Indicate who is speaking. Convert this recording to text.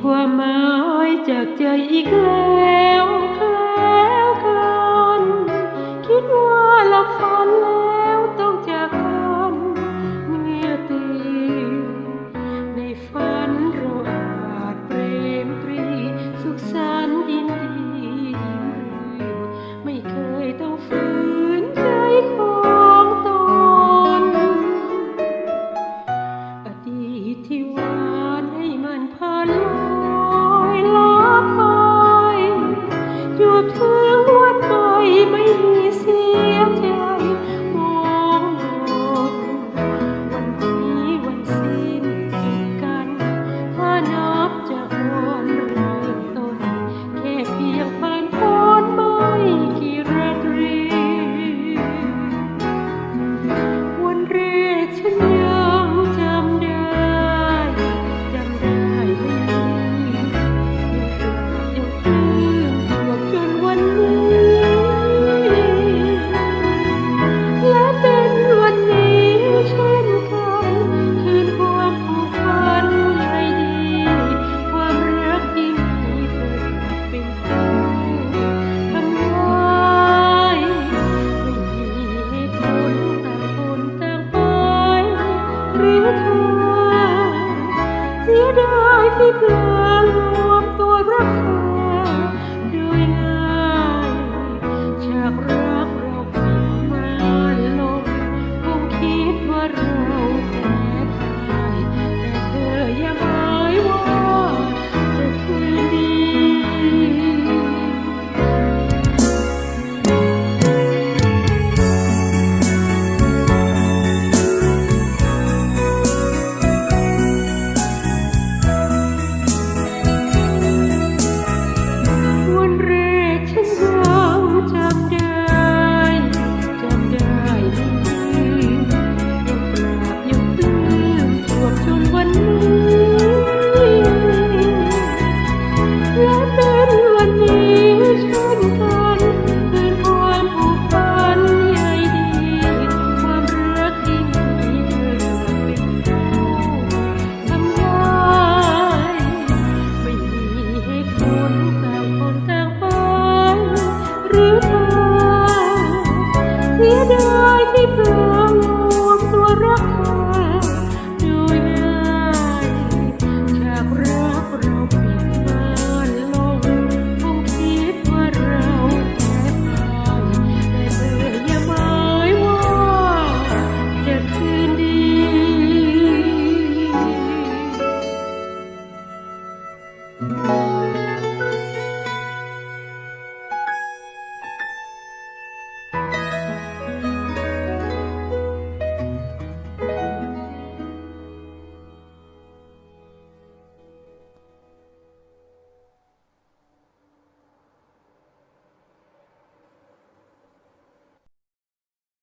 Speaker 1: ความหมายจากใจอีกแล้ว เสียดายที่เพลงรวมตัวรักแท้โดยง่ายฉากรัก Oh.